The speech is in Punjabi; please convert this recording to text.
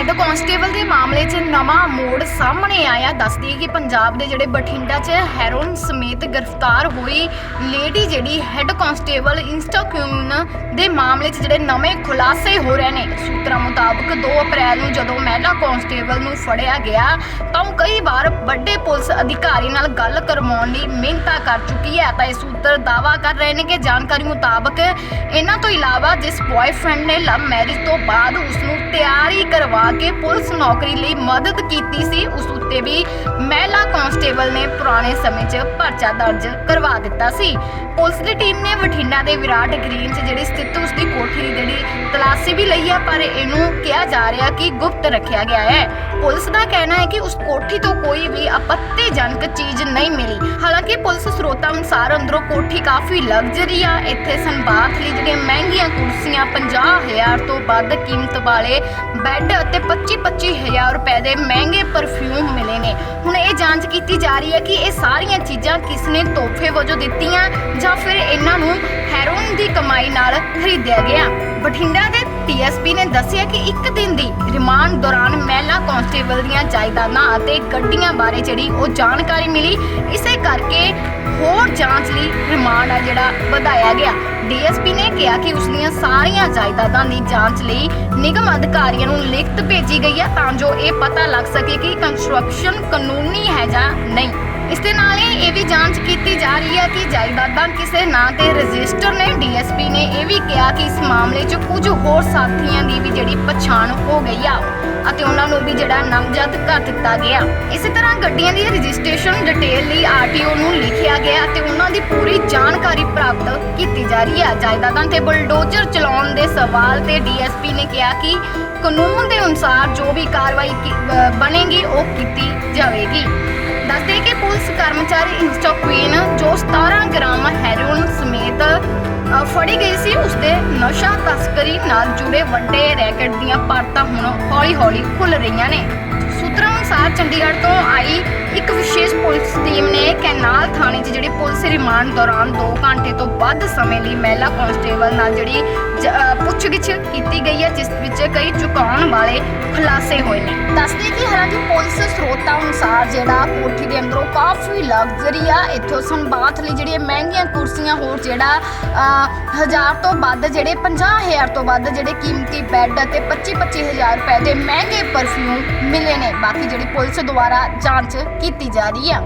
ਹੈੱਡ ਕਾਂਸਟੇਬਲ ਦੇ ਮਾਮਲੇ 'ਚ ਨਵਾਂ ਮੋੜ ਸਾਹਮਣੇ ਆਇਆ। ਦੱਸਦੀ ਹੈ ਕਿ ਪੰਜਾਬ ਦੇ ਜਿਹੜੇ ਬਠਿੰਡਾ 'ਚ ਹੈਰੋਨ ਸਮੇਤ ਗ੍ਰਿਫਤਾਰ ਹੋਈ ਲੇਡੀ ਜਿਹੜੀ ਹੈੱਡ ਕਾਂਸਟੇਬਲ ਇੰਸਟਾਕਿਊਨ ਦੇ ਮਾਮਲੇ 'ਚ ਜਿਹੜੇ ਨਵੇਂ ਖੁਲਾਸੇ ਹੋ ਰਹੇ ਨੇ। ਸੂਤਰਾਂ ਮੁਤਾਬਕ 2 ਅਪ੍ਰੈਲ ਨੂੰ ਜਦੋਂ ਮਹਿਲਾ ਕਾਂਸਟੇਬਲ ਨੂੰ ਫੜਿਆ ਗਿਆ, ਤਾਂ ਉਹ ਕਈ ਵਾਰ ਵੱਡੇ ਪੁਲਿਸ ਅਧਿਕਾਰੀ ਨਾਲ ਗੱਲ ਕਰਵਾਉਣ ਲਈ ਮਿਹਨਤਾਂ ਕਰ ਚੁੱਕੀ ਹੈ। ਤਾਂ ਇਹ ਸੂਤਰ ਦਾਵਾ ਕਰ ਰਹੇ ਨੇ ਕਿ ਜਾਣਕਾਰੀ ਮੁਤਾਬਕ ਇਹਨਾਂ ਤੋਂ ਇਲਾਵਾ ਜਿਸ ਬॉयਫ੍ਰੈਂਡ ਨੇ ਲਵ ਮੈਰਿਜ ਤੋਂ ਬਾਅਦ ਉਸ ਨੂੰ ਤਿਆਰੀ ਕਰਵਾ ਕੇ ਪੁਲਿਸ ਨੌਕਰੀ ਲਈ ਮਦਦ ਕੀਤੀ ਸੀ, ਉਸ ਉੱਤੇ ਵੀ ਮਹਿਲਾ ਕਾਂਸਟੇਬਲ ਨੇ ਪੁਰਾਣੇ ਸਮੇਂ 'ਚ ਪਰਚਾ ਦਰਜ ਕਰਵਾ ਦਿੱਤਾ ਸੀ। ਪੁਲਿਸ ਦੀ ਟੀਮ ਨੇ ਬਠਿੰਡਾ ਦੇ ਵਿਰਾਟ ਗ੍ਰੀਨ 'ਚ ਜਿਹੜੀ ਸਥਿਤ ਉਸ ਦੀ ਕੋਠੀ ਦੀ ਜਿਹੜੀ ਤਲਾਸ਼ੀ ਵੀ ਲਈ ਹੈ, ਪਰ ਇਹਨੂੰ ਕਿਹਾ ਜਾ ਰਿਹਾ ਕਿ ਗੁਪਤ ਰੱਖਿਆ ਗਿਆ ਹੈ। ਪੁਲਿਸ ਦਾ ਕਹਿਣਾ ਹੈ ਕਿ ਉਸ ਕੋਠੀ ਤੋਂ ਕੋਈ ਵੀ ਆਪੱਤੀਜਨਕ ਚੀਜ਼ ਨਹੀਂ ਮਿਲੀ। ਹਾਲਾਂਕਿ ਪੁਲਿਸ ਸਰੋਤਾਂ ਅਨੁਸਾਰ ਅੰਦਰੋਂ ਕੋਠੀ ਕਾਫੀ ਲਗਜ਼ਰੀ ਆ। ਇੱਥੇ ਸੰਬਾਥ ਲਈ ਜਿਹੜੀਆਂ ਮਹਿੰਗੀਆਂ ਕੁਰਸੀਆਂ 50000 ਤੋਂ ਵੱਧ ਕੀਮਤ ਵਾਲੇ ਬੈੱਡ ਅਤੇ 25-25000 ਰੁਪਏ ਦੇ ਮਹਿੰਗੇ ਪਰਫਿਊਮ ਮਿਲੇ ਨੇ। ਹੁਣ ਇਹ ਜਾਂਚ ਕੀਤੀ ਜਾ ਰਹੀ ਹੈ ਕਿ ਇਹ ਸਾਰੀਆਂ ਚੀਜ਼ਾਂ ਕਿਸ ਨੇ ਤੋਹਫੇ ਵਜੋਂ ਦਿੱਤੀਆਂ ਜਾਂ ਫਿਰ ਇਹਨਾਂ ਨੂੰ ਹੈਰੋਇਨ ਦੀ ਕਮਾਈ ਨਾਲ ਖਰੀਦਿਆ ਗਿਆ। ਬਠਿੰਡਾ ਦੇ ਡੀਐਸਪੀ ਨੇ ਦੱਸਿਆ ਕਿ ਇੱਕ ਦਿਨ ਦੀ ਰਿਮਾਂਡ ਦੌਰਾਨ ਮਹਿਲਾ ਕਾਂਸਟੇਬਲ ਦੀਆਂ ਜਾਇਦਾਦਾਂ ਅਤੇ ਗੱਡੀਆਂ ਬਾਰੇ ਜਿਹੜੀ ਉਹ ਜਾਣਕਾਰੀ ਮਿਲੀ, ਇਸੇ ਕਰਕੇ ਹੋਰ ਜਾਂਚ ਲਈ ਰਿਮਾਂਡ ਆ ਜਿਹੜਾ ਵਧਾਇਆ ਗਿਆ। ਡੀਐਸਪੀ ਨੇ ਕਿਹਾ ਕਿ ਉਸ ਦੀਆਂ ਸਾਰੀਆਂ ਜਾਇਦਾਦਾਂ ਦੀ ਜਾਂਚ ਲਈ ਨਿਗਮ ਅਧਿਕਾਰੀਆਂ ਨੂੰ ਲਿਖਤ ਭੇਜੀ ਗਈ ਹੈ ਤਾਂ ਜੋ ਇਹ ਪਤਾ ਲੱਗ ਸਕੇ ਕਿ ਕੰਸਟਰਕਸ਼ਨ ਕਾਨੂੰਨੀ ਹੈ ਜਾਂ ਨਹੀਂ। ਇਸ ਦੇ ਨਾਲ ਹੀ ਇਹ ਵੀ ਜਾਂਚ ਕੀਤੀ ਜਾ ਰਹੀ ਹੈ ਕਿ ਜਾਇਦਾਦਾਂ ਕਿਸੇ ਨਾਂ ਤੇ ਰਜਿਸਟਰ ਨੇ, ਡੀਐਸਪੀ ਨੇ ਇਹ ਵੀ ਕਿਹਾ ਕਿ ਇਸ ਮਾਮਲੇ 'ਚ ਕੁਝ ਹੋਰ ਸਾਥੀਆਂ ਦੀ ਵੀ ਜਿਹੜੀ ਪਛਾਣ ਹੋ ਗਈ ਆ ਅਤੇ ਉਹਨਾਂ ਨੂੰ ਵੀ ਜਿਹੜਾ ਨਾਮਜ਼ਦ ਕਰ ਦਿੱਤਾ ਗਿਆ। ਇਸੇ ਤਰ੍ਹਾਂ ਗੱਡੀਆਂ ਦੀ ਰਜਿਸਟ੍ਰੇਸ਼ਨ ਡਿਟੇਲ ਲਈ ਆਰਟੀਓ ਨੂੰ ਲਿਖਿਆ ਗਿਆ ਤੇ ਉਹਨਾਂ ਦੀ ਪੂਰੀ ਜਾਣਕਾਰੀ ਪ੍ਰਾਪਤ ਕੀਤੀ ਜਾ ਰਹੀ ਹੈ ਜਾਇਦਾਦਾਂ ਤੇ ਬੁਲਡੋਜ਼ਰ ਚਲਾਉਣ ਦੇ ਸਵਾਲ ਤੇ ਡੀਐਸਪੀ ਨੇ ਕਿਹਾ ਕਿ ਕਾਨੂੰਨ ਦੇ ਅਨੁਸਾਰ ਜੋ ਵੀ ਕਾਰਵਾਈ ਬਣੇਗੀ, ਉਹ ਕੀਤੀ ਜਾਵੇਗੀ। ਦੱਸਦੇ ਕਿ ਪੁਲਿਸ ਕਰਮਚਾਰੀ ਇੰਸਟਾ ਕੁਈਨ, ਜੋ 17 ਗ੍ਰਾਮ ਹੈਰੋਇਨ ਸਮੇਤ ਫੜੀ ਗਈ ਸੀ, ਉਸਦੇ ਨਸ਼ਾ ਤਸਕਰੀ ਨਾਲ ਜੁੜੇ ਵੱਡੇ ਰੈਕਟ ਦੀਆਂ ਪਰਤਾਂ ਹੁਣ ਹੌਲੀ-ਹੌਲੀ ਖੁੱਲ ਰਹੀਆਂ ਨੇ। ਸੂਤਰਾਂ ਅਨੁਸਾਰ ਚੰਡੀਗੜ੍ਹ ਤੋਂ ਆਈ ਇੱਕ ਵਿਸ਼ੇਸ਼ ਪੁਲਿਸ ਟੀਮ ਨੇ ਕੈਨਾਲ ਥਾਣੇ 'ਚ ਜਿਹੜੀ ਪੁਲਿਸ ਰਿਮਾਂਡ ਦੌਰਾਨ 2 ਘੰਟੇ ਤੋਂ ਵੱਧ ਸਮੇਂ ਲਈ ਮਹਿਲਾ ਕਾਂਸਟੇਬਲ ਨਾਲ ਜਿਹੜੀ ਪੁੱਛਗਿੱਛ ਕੀਤੀ ਗਈ ਹੈ, ਜਿਸ ਵਿੱਚ ਕਈ ਚੁਕਾਉਣ ਵਾਲੇ ਖੁਲਾਸੇ ਹੋਏ ਨੇ। ਦੱਸਦੇ ਕਿ ਹਾਲਾਂਕਿ ਪੁਲਿਸ ਸਰੋਤਾਂ ਅਨੁਸਾਰ ਜਿਹੜਾ ਕੋਠੀ ਦੇ ਅੰਦਰੋਂ ਕਾਫੀ ਲਗਜ਼ਰੀ ਆ, ਇੱਥੋਂ ਸੰਬਾਥ ਲਈ ਜਿਹੜੀਆਂ ਮਹਿੰਗੀਆਂ ਕੁਰਸੀਆਂ ਹੋਰ ਜਿਹੜਾ ਹਜ਼ਾਰ ਤੋਂ ਵੱਧ ਜਿਹੜੇ 50000 ਤੋਂ ਵੱਧ ਜਿਹੜੇ ਕੀਮਤੀ ਬੈੱਡ ਅਤੇ 25-25000 ਰੁਪਏ ਦੇ ਮਹਿੰਗੇ ਪਰਫਿਊਮ ਮਿਲੇ ਨੇ। ਬਾਕੀ ਜਿਹੜੀ ਪੁਲਿਸ ਦੁਆਰਾ ਜਾਂਚ ਕੀਤੀ ਜਾ ਰਹੀ ਹੈ